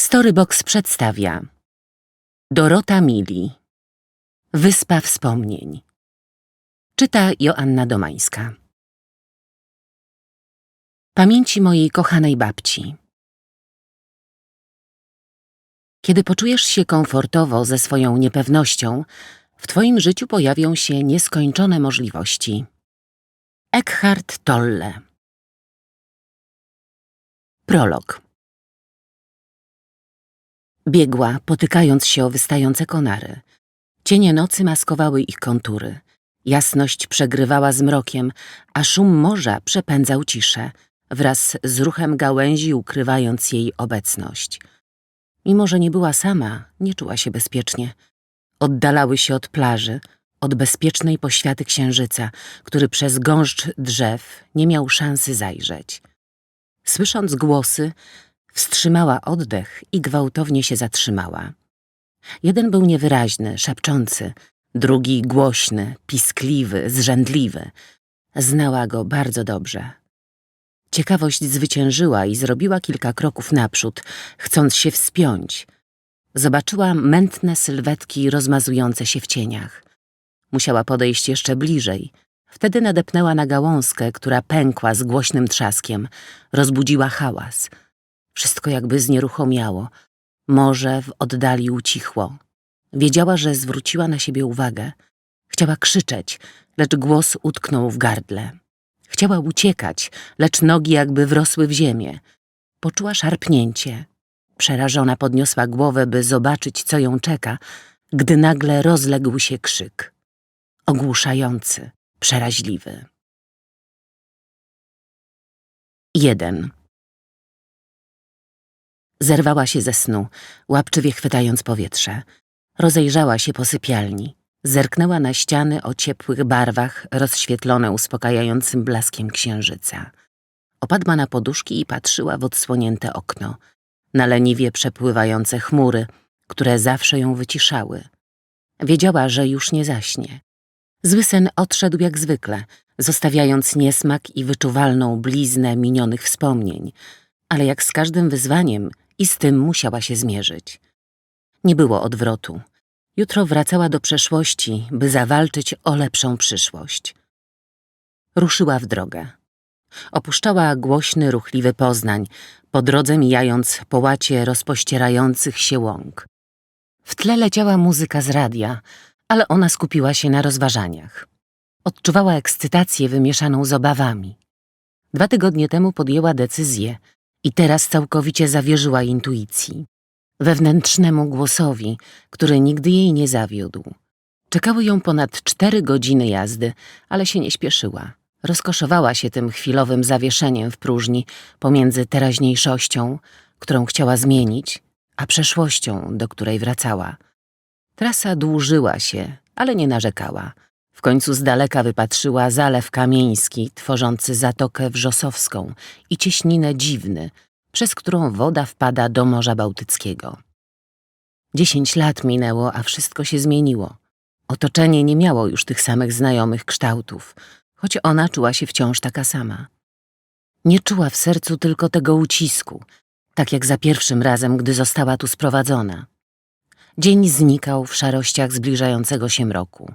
Storybox przedstawia Dorota Mili Wyspa Wspomnień. Czyta Joanna Domańska. Pamięci mojej kochanej babci. Kiedy poczujesz się komfortowo ze swoją niepewnością, w Twoim życiu pojawią się nieskończone możliwości. Eckhart Tolle. Prolog Biegła, potykając się o wystające konary. Cienie nocy maskowały ich kontury. Jasność przegrywała z mrokiem, a szum morza przepędzał ciszę, wraz z ruchem gałęzi ukrywając jej obecność. Mimo, że nie była sama, nie czuła się bezpiecznie. Oddalały się od plaży, od bezpiecznej poświaty księżyca, który przez gąszcz drzew nie miał szansy zajrzeć. Słysząc głosy, wstrzymała oddech i gwałtownie się zatrzymała. Jeden był niewyraźny, szepczący, drugi głośny, piskliwy, zrzędliwy. Znała go bardzo dobrze. Ciekawość zwyciężyła i zrobiła kilka kroków naprzód, chcąc się wspiąć. Zobaczyła mętne sylwetki rozmazujące się w cieniach. Musiała podejść jeszcze bliżej. Wtedy nadepnęła na gałązkę, która pękła z głośnym trzaskiem. Rozbudziła hałas. Wszystko jakby znieruchomiało. Morze w oddali ucichło. Wiedziała, że zwróciła na siebie uwagę. Chciała krzyczeć, lecz głos utknął w gardle. Chciała uciekać, lecz nogi jakby wrosły w ziemię. Poczuła szarpnięcie. Przerażona podniosła głowę, by zobaczyć, co ją czeka, gdy nagle rozległ się krzyk. Ogłuszający, przeraźliwy. Jeden. Zerwała się ze snu, łapczywie chwytając powietrze. Rozejrzała się po sypialni. Zerknęła na ściany o ciepłych barwach, rozświetlone uspokajającym blaskiem księżyca. Opadła na poduszki i patrzyła w odsłonięte okno, na leniwie przepływające chmury, które zawsze ją wyciszały. Wiedziała, że już nie zaśnie. Zły sen odszedł jak zwykle, zostawiając niesmak i wyczuwalną bliznę minionych wspomnień, ale jak z każdym wyzwaniem i z tym musiała się zmierzyć. Nie było odwrotu. Jutro wracała do przeszłości, by zawalczyć o lepszą przyszłość. Ruszyła w drogę. Opuszczała głośny, ruchliwy Poznań, po drodze mijając połacie rozpościerających się łąk. W tle leciała muzyka z radia, ale ona skupiła się na rozważaniach. Odczuwała ekscytację wymieszaną z obawami. Dwa tygodnie temu podjęła decyzję i teraz całkowicie zawierzyła intuicji wewnętrznemu głosowi, który nigdy jej nie zawiódł. Czekały ją ponad cztery godziny jazdy, ale się nie śpieszyła. Rozkoszowała się tym chwilowym zawieszeniem w próżni pomiędzy teraźniejszością, którą chciała zmienić, a przeszłością, do której wracała. Trasa dłużyła się, ale nie narzekała. W końcu z daleka wypatrzyła zalew kamieński, tworzący Zatokę Wrzosowską i cieśninę Dziwny, przez którą woda wpada do Morza Bałtyckiego. Dziesięć lat minęło, a wszystko się zmieniło. Otoczenie nie miało już tych samych znajomych kształtów, choć ona czuła się wciąż taka sama. Nie czuła w sercu tylko tego ucisku, tak jak za pierwszym razem, gdy została tu sprowadzona. Dzień znikał w szarościach zbliżającego się mroku.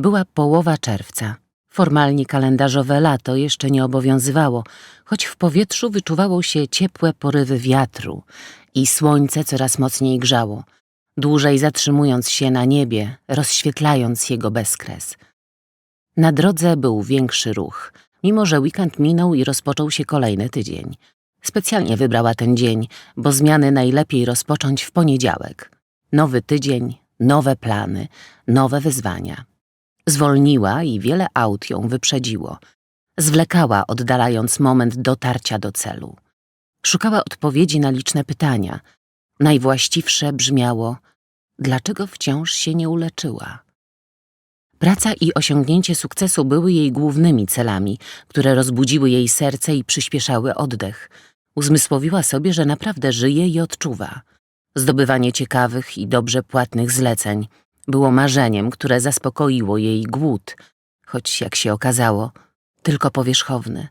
Była połowa czerwca. Formalnie kalendarzowe lato jeszcze nie obowiązywało, choć w powietrzu wyczuwało się ciepłe porywy wiatru i słońce coraz mocniej grzało, dłużej zatrzymując się na niebie, rozświetlając jego bezkres. Na drodze był większy ruch, mimo że weekend minął i rozpoczął się kolejny tydzień. Specjalnie wybrała ten dzień, bo zmiany najlepiej rozpocząć w poniedziałek. Nowy tydzień, nowe plany, nowe wyzwania. Zwolniła i wiele aut ją wyprzedziło. Zwlekała, oddalając moment dotarcia do celu. Szukała odpowiedzi na liczne pytania. Najwłaściwsze brzmiało, dlaczego wciąż się nie uleczyła? Praca i osiągnięcie sukcesu były jej głównymi celami, które rozbudziły jej serce i przyspieszały oddech. Uzmysłowiła sobie, że naprawdę żyje i odczuwa. Zdobywanie ciekawych i dobrze płatnych zleceń – było marzeniem, które zaspokoiło jej głód, choć, jak się okazało, tylko powierzchowny.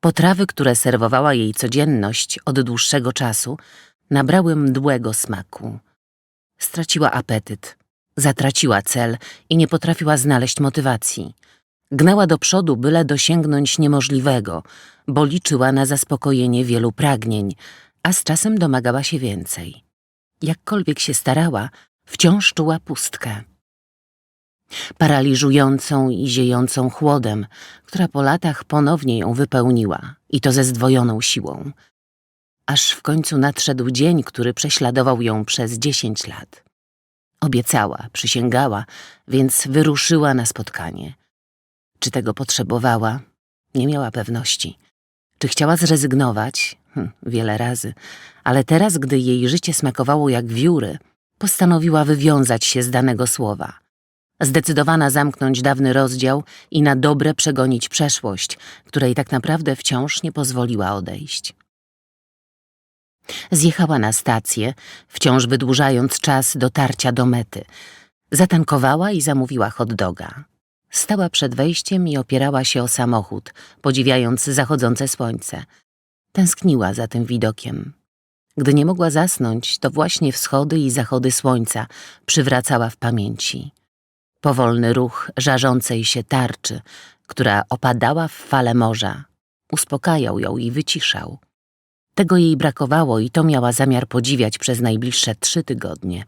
Potrawy, które serwowała jej codzienność od dłuższego czasu, nabrały mdłego smaku. Straciła apetyt, zatraciła cel i nie potrafiła znaleźć motywacji. Gnała do przodu, byle dosięgnąć niemożliwego, bo liczyła na zaspokojenie wielu pragnień, a z czasem domagała się więcej. Jakkolwiek się starała, wciąż czuła pustkę. Paraliżującą i ziejącą chłodem, która po latach ponownie ją wypełniła i to ze zdwojoną siłą. Aż w końcu nadszedł dzień, który prześladował ją przez dziesięć lat. Obiecała, przysięgała, więc wyruszyła na spotkanie. Czy tego potrzebowała? Nie miała pewności. Czy chciała zrezygnować? Hm, wiele razy. Ale teraz, gdy jej życie smakowało jak wióry, postanowiła wywiązać się z danego słowa. Zdecydowana zamknąć dawny rozdział i na dobre przegonić przeszłość, której tak naprawdę wciąż nie pozwoliła odejść. Zjechała na stację, wciąż wydłużając czas dotarcia do mety. Zatankowała i zamówiła hot doga. Stała przed wejściem i opierała się o samochód, podziwiając zachodzące słońce. Tęskniła za tym widokiem. Gdy nie mogła zasnąć, to właśnie wschody i zachody słońca przywracała w pamięci. Powolny ruch żarzącej się tarczy, która opadała w fale morza, uspokajał ją i wyciszał. Tego jej brakowało i to miała zamiar podziwiać przez najbliższe trzy tygodnie.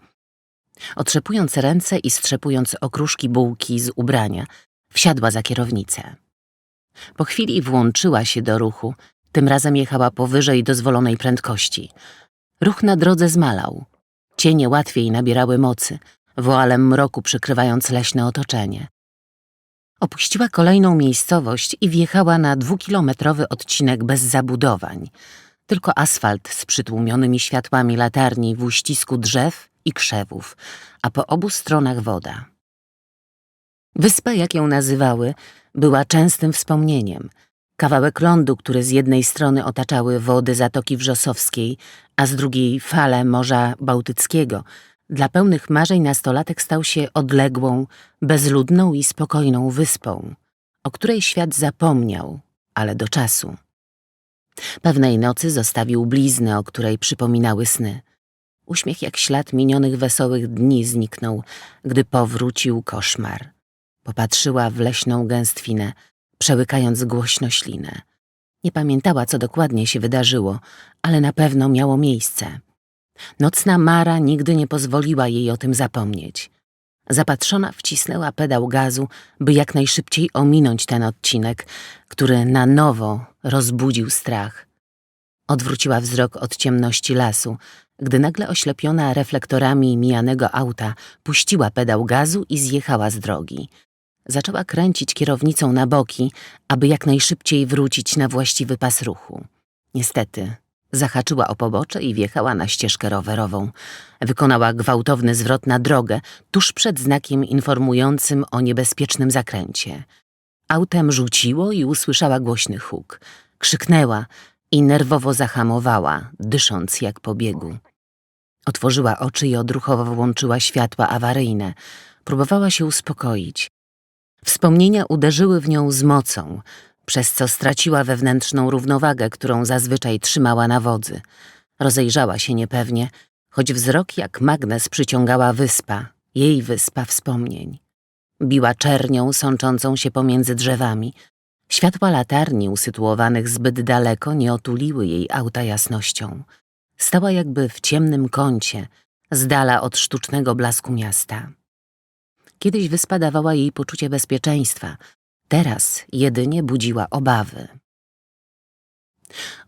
Otrzepując ręce i strzepując okruszki bułki z ubrania, wsiadła za kierownicę. Po chwili włączyła się do ruchu, tym razem jechała powyżej dozwolonej prędkości. Ruch na drodze zmalał. Cienie łatwiej nabierały mocy, woalem mroku przykrywając leśne otoczenie. Opuściła kolejną miejscowość i wjechała na dwukilometrowy odcinek bez zabudowań. Tylko asfalt z przytłumionymi światłami latarni w uścisku drzew i krzewów, a po obu stronach woda. Wyspa, jak ją nazywały, była częstym wspomnieniem. Kawałek lądu, który z jednej strony otaczały wody Zatoki Wrzosowskiej, a z drugiej fale Morza Bałtyckiego, dla pełnych marzeń nastolatek stał się odległą, bezludną i spokojną wyspą, o której świat zapomniał, ale do czasu. Pewnej nocy zostawił bliznę, o której przypominały sny. Uśmiech jak ślad minionych wesołych dni zniknął, gdy powrócił koszmar. Popatrzyła w leśną gęstwinę, przełykając głośno ślinę. Nie pamiętała, co dokładnie się wydarzyło, ale na pewno miało miejsce. Nocna Mara nigdy nie pozwoliła jej o tym zapomnieć. Zapatrzona wcisnęła pedał gazu, by jak najszybciej ominąć ten odcinek, który na nowo rozbudził strach. Odwróciła wzrok od ciemności lasu, gdy nagle oślepiona reflektorami mijanego auta puściła pedał gazu i zjechała z drogi. Zaczęła kręcić kierownicą na boki, aby jak najszybciej wrócić na właściwy pas ruchu. Niestety, zahaczyła o pobocze i wjechała na ścieżkę rowerową. Wykonała gwałtowny zwrot na drogę, tuż przed znakiem informującym o niebezpiecznym zakręcie. Autem rzuciło i usłyszała głośny huk. Krzyknęła i nerwowo zahamowała, dysząc jak po biegu. Otworzyła oczy i odruchowo włączyła światła awaryjne. Próbowała się uspokoić. Wspomnienia uderzyły w nią z mocą, przez co straciła wewnętrzną równowagę, którą zazwyczaj trzymała na wodzy. Rozejrzała się niepewnie, choć wzrok jak magnes przyciągała wyspa, jej wyspa wspomnień. Biła czernią sączącą się pomiędzy drzewami. Światła latarni usytuowanych zbyt daleko nie otuliły jej auta jasnością. Stała jakby w ciemnym kącie, z dala od sztucznego blasku miasta. Kiedyś wyspa dawała jej poczucie bezpieczeństwa, teraz jedynie budziła obawy.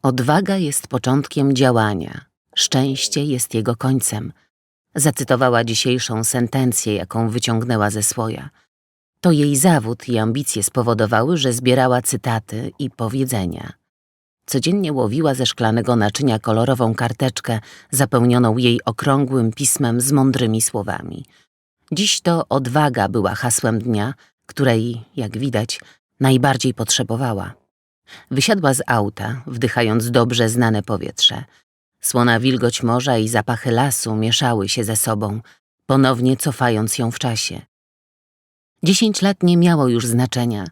Odwaga jest początkiem działania, szczęście jest jego końcem. Zacytowała dzisiejszą sentencję, jaką wyciągnęła ze swoja. To jej zawód i ambicje spowodowały, że zbierała cytaty i powiedzenia. Codziennie łowiła ze szklanego naczynia kolorową karteczkę zapełnioną jej okrągłym pismem z mądrymi słowami. Dziś to odwaga była hasłem dnia, której, jak widać, najbardziej potrzebowała. Wysiadła z auta, wdychając dobrze znane powietrze. Słona wilgoć morza i zapachy lasu mieszały się ze sobą, ponownie cofając ją w czasie. Dziesięć lat nie miało już znaczenia.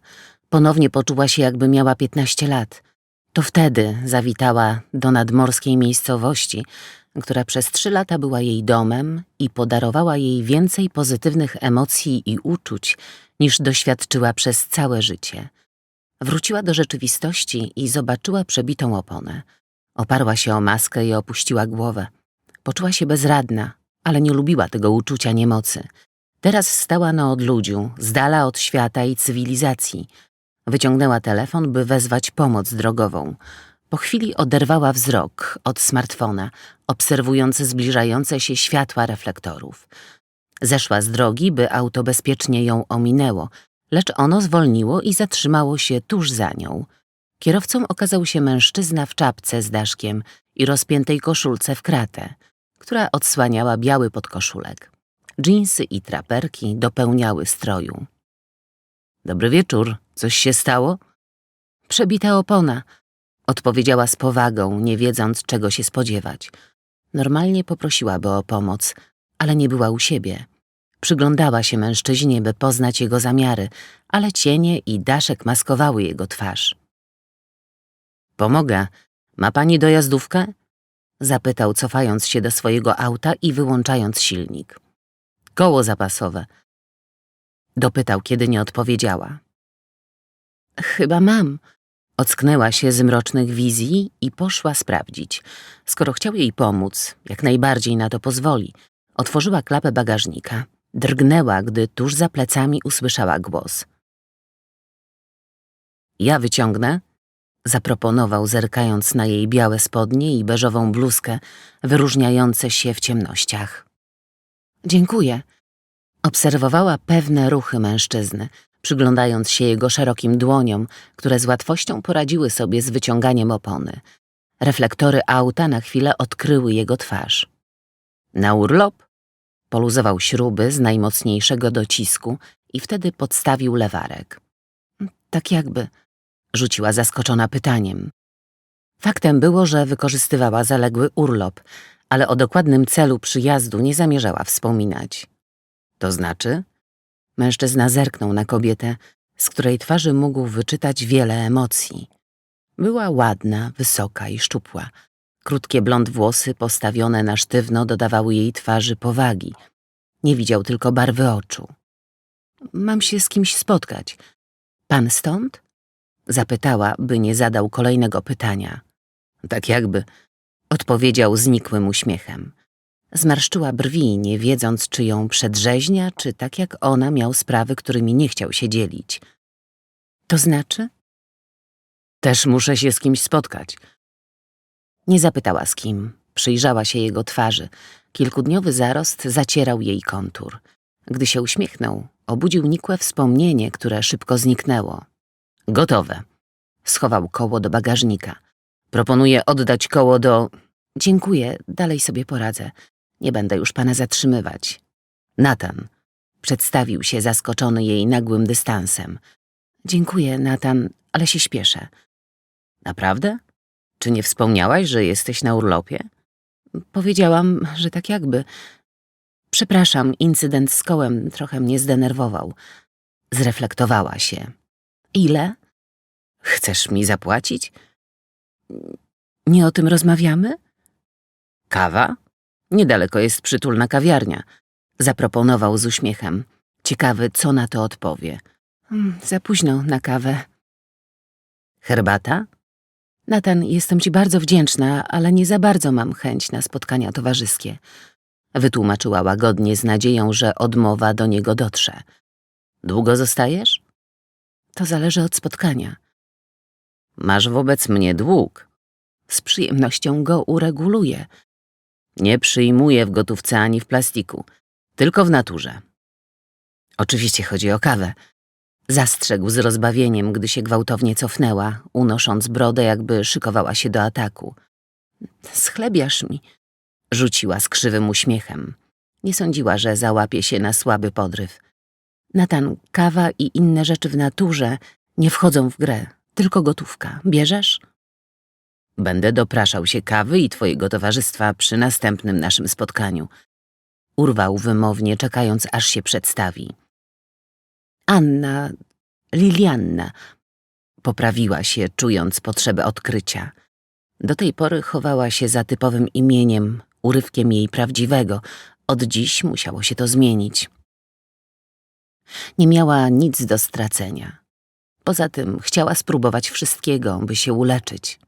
Ponownie poczuła się, jakby miała piętnaście lat. To wtedy zawitała do nadmorskiej miejscowości, która przez trzy lata była jej domem i podarowała jej więcej pozytywnych emocji i uczuć, niż doświadczyła przez całe życie. Wróciła do rzeczywistości i zobaczyła przebitą oponę. Oparła się o maskę i opuściła głowę. Poczuła się bezradna, ale nie lubiła tego uczucia niemocy. Teraz stała na odludziu, z dala od świata i cywilizacji. Wyciągnęła telefon, by wezwać pomoc drogową. Po chwili oderwała wzrok od smartfona, obserwując zbliżające się światła reflektorów. Zeszła z drogi, by auto bezpiecznie ją ominęło, lecz ono zwolniło i zatrzymało się tuż za nią. Kierowcą okazał się mężczyzna w czapce z daszkiem i rozpiętej koszulce w kratę, która odsłaniała biały podkoszulek. Dżinsy i traperki dopełniały stroju. Dobry wieczór. Coś się stało? Przebita opona, odpowiedziała z powagą, nie wiedząc czego się spodziewać. Normalnie poprosiłaby o pomoc, ale nie była u siebie. Przyglądała się mężczyźnie, by poznać jego zamiary, ale cienie i daszek maskowały jego twarz. Pomogę. Ma pani dojazdówkę? Zapytał, cofając się do swojego auta i wyłączając silnik. Koło zapasowe. Dopytał, kiedy nie odpowiedziała. Chyba mam. Ocknęła się z mrocznych wizji i poszła sprawdzić. Skoro chciał jej pomóc, jak najbardziej na to pozwoli. Otworzyła klapę bagażnika. Drgnęła, gdy tuż za plecami usłyszała głos. Ja wyciągnę? Zaproponował, zerkając na jej białe spodnie i beżową bluzkę, wyróżniające się w ciemnościach. Dziękuję. Obserwowała pewne ruchy mężczyzny, przyglądając się jego szerokim dłoniom, które z łatwością poradziły sobie z wyciąganiem opony. Reflektory auta na chwilę odkryły jego twarz. Na urlop? Poluzował śruby z najmocniejszego docisku i wtedy podstawił lewarek. Tak jakby, rzuciła zaskoczona pytaniem. Faktem było, że wykorzystywała zaległy urlop, ale o dokładnym celu przyjazdu nie zamierzała wspominać. To znaczy? Mężczyzna zerknął na kobietę, z której twarzy mógł wyczytać wiele emocji. Była ładna, wysoka i szczupła. Krótkie blond włosy postawione na sztywno dodawały jej twarzy powagi. Nie widział tylko barwy oczu. Mam się z kimś spotkać. Pan stąd? Zapytała, by nie zadał kolejnego pytania. Tak jakby, odpowiedział znikłym uśmiechem. Zmarszczyła brwi, nie wiedząc, czy ją przedrzeźnia, czy tak jak ona miał sprawy, którymi nie chciał się dzielić. To znaczy? Też muszę się z kimś spotkać. Nie zapytała z kim. Przyjrzała się jego twarzy. Kilkudniowy zarost zacierał jej kontur. Gdy się uśmiechnął, obudził nikłe wspomnienie, które szybko zniknęło. Gotowe. Schował koło do bagażnika. Proponuję oddać koło do... Dziękuję, dalej sobie poradzę. Nie będę już pana zatrzymywać. Natan. Przedstawił się zaskoczony jej nagłym dystansem. Dziękuję, Natan, ale się śpieszę. Naprawdę? Czy nie wspomniałaś, że jesteś na urlopie? Powiedziałam, że tak jakby. Przepraszam, incydent z kołem trochę mnie zdenerwował. Zreflektowała się. Ile? Chcesz mi zapłacić? Nie o tym rozmawiamy? Kawa? Niedaleko jest przytulna kawiarnia. Zaproponował z uśmiechem. Ciekawy, co na to odpowie. "Mm, Za późno na kawę. Herbata? Natan, jestem ci bardzo wdzięczna, ale nie za bardzo mam chęć na spotkania towarzyskie. Wytłumaczyła łagodnie z nadzieją, że odmowa do niego dotrze. Długo zostajesz? To zależy od spotkania. Masz wobec mnie dług. Z przyjemnością go ureguluję. Nie przyjmuję w gotówce ani w plastiku, tylko w naturze. Oczywiście chodzi o kawę. Zastrzegł z rozbawieniem, gdy się gwałtownie cofnęła, unosząc brodę, jakby szykowała się do ataku. Schlebiasz mi, rzuciła z krzywym uśmiechem. Nie sądziła, że załapie się na słaby podryw. Natan, kawa i inne rzeczy w naturze nie wchodzą w grę, tylko gotówka. Bierzesz? Będę dopraszał się kawy i twojego towarzystwa przy następnym naszym spotkaniu. Urwał wymownie, czekając, aż się przedstawi. Anna, Lilianna, poprawiła się, czując potrzebę odkrycia. Do tej pory chowała się za typowym imieniem, urywkiem jej prawdziwego. Od dziś musiało się to zmienić. Nie miała nic do stracenia. Poza tym chciała spróbować wszystkiego, by się uleczyć.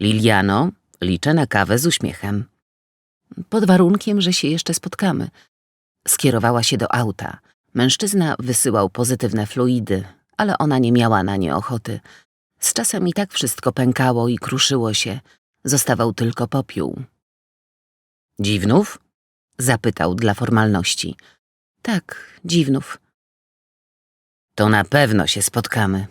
Liliano, liczę na kawę z uśmiechem. Pod warunkiem, że się jeszcze spotkamy. Skierowała się do auta. Mężczyzna wysyłał pozytywne fluidy, ale ona nie miała na nie ochoty. Z czasem i tak wszystko pękało i kruszyło się. Zostawał tylko popiół. Dziwnów? Zapytał dla formalności. Tak, dziwnów. To na pewno się spotkamy.